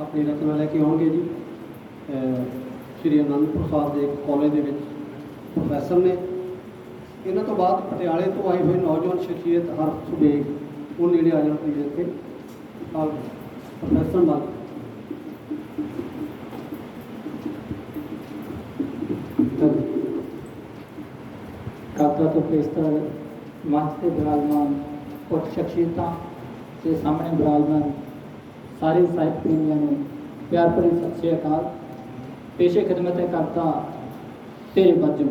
ਆਪਣੀ ਰਚਨਾ ਲੈ ਕੇ ਆਉਣਗੇ ਜੀ। ਸ਼੍ਰੀ ਅਨੰਦਪੁਰ ਸਾਹਿਬ ਦੇ ਕਾਲਜ ਦੇ ਵਿੱਚ ਪ੍ਰੋਫੈਸਰ ਨੇ। ਇਹਨਾਂ ਤੋਂ ਬਾਅਦ ਪਟਿਆਲੇ ਤੋਂ ਆਏ ਹੋਏ ਨੌਜਵਾਨ ਸ਼ਖਸੀਅਤ ਹਰ ਸੁਬੇਗ, ਉਹ ਨੇੜੇ ਆ ਜਾਣ ਪਲੀਜ਼ ਇੱਥੇ ਪ੍ਰੋਫੈਸਰ ਨਾਲ ਕਾਬਲਾ ਤੋਂ ਪੇਸ਼ਤਰ ਮੰਚ ਤੇ ਬਿਰਾਜਮਾਨ, ਕੁਝ ਸ਼ਖਸੀਅਤਾਂ ਦੇ ਸਾਹਮਣੇ ਬਿਰਾਜਮਾਨ ਸਾਰੇ ਸਾਹਿਤ ਪ੍ਰੇਮੀਆਂ ਨੂੰ ਪਿਆਰ ਭਰੀ ਸਤਿ ਸ੍ਰੀ ਅਕਾਲ। ਪੇਸ਼ੇ ਖਿਦਮਤ ਹੈ ਕਰਤਾ ਤੇਰੇ ਬਾਝੋਂ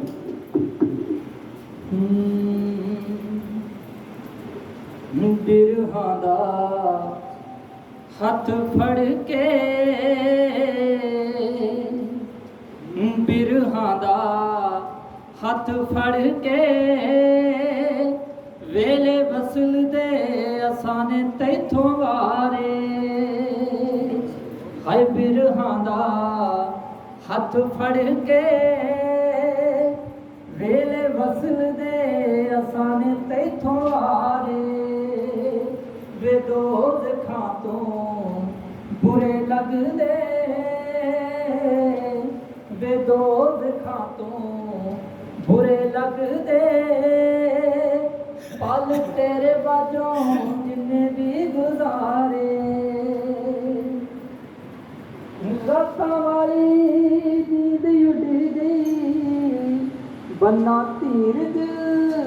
ਹੂੰ। ਬਿਰਹਾਂ ਦਾ ਹੱਥ ਫੜ ਕੇ। ਬਿਰਹਾਂ ਦਾ ਹੱਥ ਫੜ ਕੇ। ਵੇਲੇ ਵਸਲ ਦੇ ਅਸਾਨੇ ਤੈਥੋਂ ਵਾਰੇ। ਹਾਏ ਬਿਰਹਾਂ ਦਾ ਹੱਥ ਫੜ ਕੇ ਵੇਲੇ ਵਸਲ ਦੇ ਅਸਾਨੇ ਤੈਥੋਂ ਵਾਰੇ ਵੇ ਦੋਜ਼ ਖਾਂ ਤੋਂ ਬੁਰੇ ਲੱਗਦੇ। ਵੇ ਦੋਜ਼ ਖਾਂ ਤੋਂ ਬੁਰੇ ਲੱਗਦੇ। ਪਲ ਤੇਰੇ ਬਾਝੋਂ ਬੰਨਾ ਧੀਰਜ,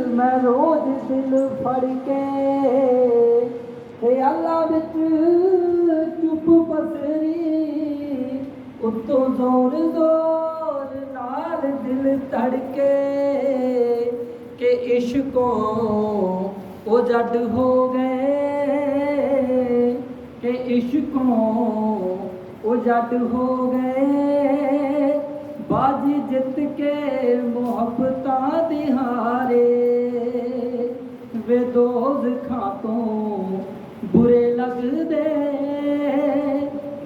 ਮੈਂ ਰੋਜ਼ ਦਿਲ ਫੜ ਕੇ। ਖਿਆਲਾਂ ਵਿੱਚ ਚੁੱਪ ਪਸਰੀ ਉੱਤੋਂ ਜ਼ੋਰ ਜ਼ੋਰ ਨਾਲ ਦਿਲ ਧੜਕੇ ਕਿ ਇਸ਼ਕੋਂ ਉਹ ਜੱਟ ਹੋ ਗਏ। ਕਿ ਇਸ਼ਕੋਂ ਉਹ ਜੱਟ ਹੋ ਗਏ। ਬਾਜੀ ਜਿੱਤ ਕੇ ਮੁਹੱਬਤਾਂ ਦੀ ਹਾਰੇ ਵੇ ਦੋਜ਼ ਖਾਤੋਂ ਬੁਰੇ ਲੱਗਦੇ।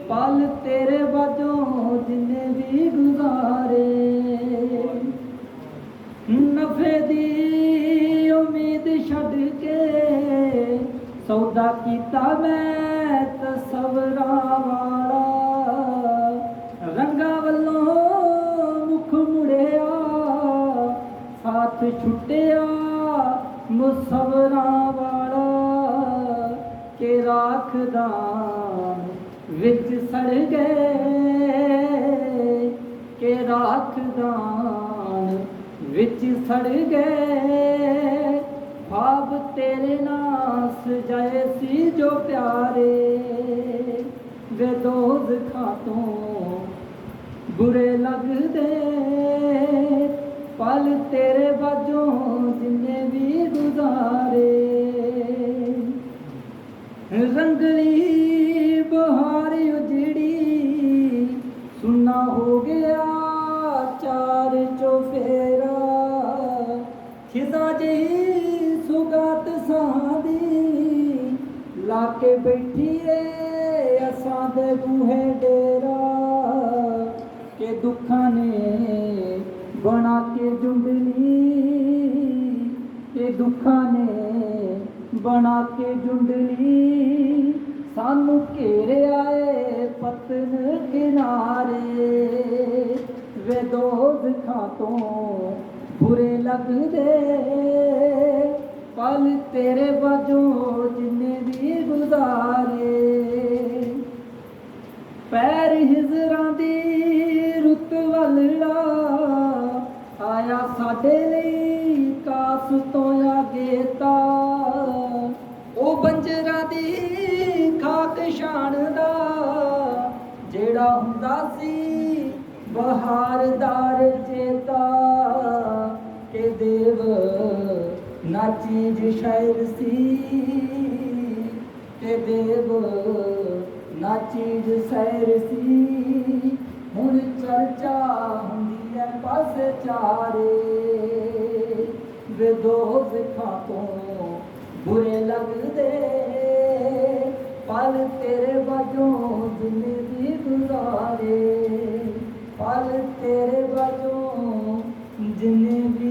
ਪਲ ਤੇਰੇ ਵਜੋਂ ਜਿੰਨੇ ਵੀ ਗੁਜ਼ਾਰੇ, ਨਫੇ ਦੀ ਉਮੀਦ ਛੱਡ ਕੇ ਸੌਦਾ ਕੀਤਾ ਮੈਂ। ਮੁਸਵਰਾਂ ਵਾਲਾ ਕੇ ਰੱਖਦਾ ਵਿੱਚ ਸੜ ਗਏ। ਕਿ ਰਾਖਦਾਨ ਵਿੱਚ ਸੜ ਗਏ। ਖਾਬ ਤੇਰੇ ਨਾਲ ਸਜਾਏ ਸੀ ਜੋ ਪਿਆਰੇ। ਵੇ ਦੋਜ਼ ਖਾਤੋਂ ਬੁਰੇ ਲੱਗਦੇ। ਪਲ ਤੇਰੇ ਬਾਝੋਂ ਜਿੰਨੇ ਵੀ ਗੁਜ਼ਾਰੇ। ਰੰਗਲੀ ਬਹਾਰ ਉਜੜੀ ਸੁਨਾ ਹੋ ਗਿਆ, ਚਾਰ ਚੋਫੇਰਾ। ਖਿਜ਼ਾ ਜੀ ਸੁਗਾਤ ਸਾਦੀ ਲਾ ਕੇ ਬੈਠੀ ਏ ਅਸਾਂ ਦੇ ਬੂਹੇ ਡੇਰਾ। ਕਿ ਦੁੱਖਾਂ ਨੇ ਜੁੰਡਲੀ ਕਿ ਦੁੱਖਾਂ ਨੇ ਬਣਾ ਕੇ ਜੁੰਡਲੀ ਸਾਨੂੰ ਘੇਰਿਆ ਏ ਪਤਨ ਕਿਨਾਰੇ। ਵੇ ਦੋਜ਼ ਤੋਂ ਬੁਰੇ ਲੱਗਦੇ, ਪਲ ਤੇਰੇ ਬਾਝੋਂ ਜਿੰਨੇ ਵੀ ਗੁਜ਼ਾਰੇ ਪੈਰ ਹਿਜ਼ਰਾਂ ਦੇ ਦੀ ਖਾਕ ਸ਼ਾਨ ਦਾ ਜਿਹੜਾ ਹੁੰਦਾ ਸੀ ਬਹਾਰਦਾਰ ਚੇਤਾ। ਕਿ ਦੇਵ ਨਾ ਚੀਜ਼ ਸ਼ਾਇਰ ਸੀ, ਕਿ ਦੇਵ ਨਾ ਚੀਜ਼ ਸੈਰ ਸੀ। ਹੁਣ ਚਰਚਾ ਹੁੰਦੀ ਹੈ ਪਾਸੇ ਚਾਰੇ ਵੇ ਦੋਜ਼ ਤੋਂ ਬੁਰੇ ਲੱਗਦੇ ਪਲ ਤੇਰੇ ਵਜੋਂ ਜ਼ਿੰਦਗੀ ਗੁਜ਼ਾਰੇ ਪਲ ਤੇਰੇ ਵਜੋਂ ਜ਼ਿੰਦਗੀ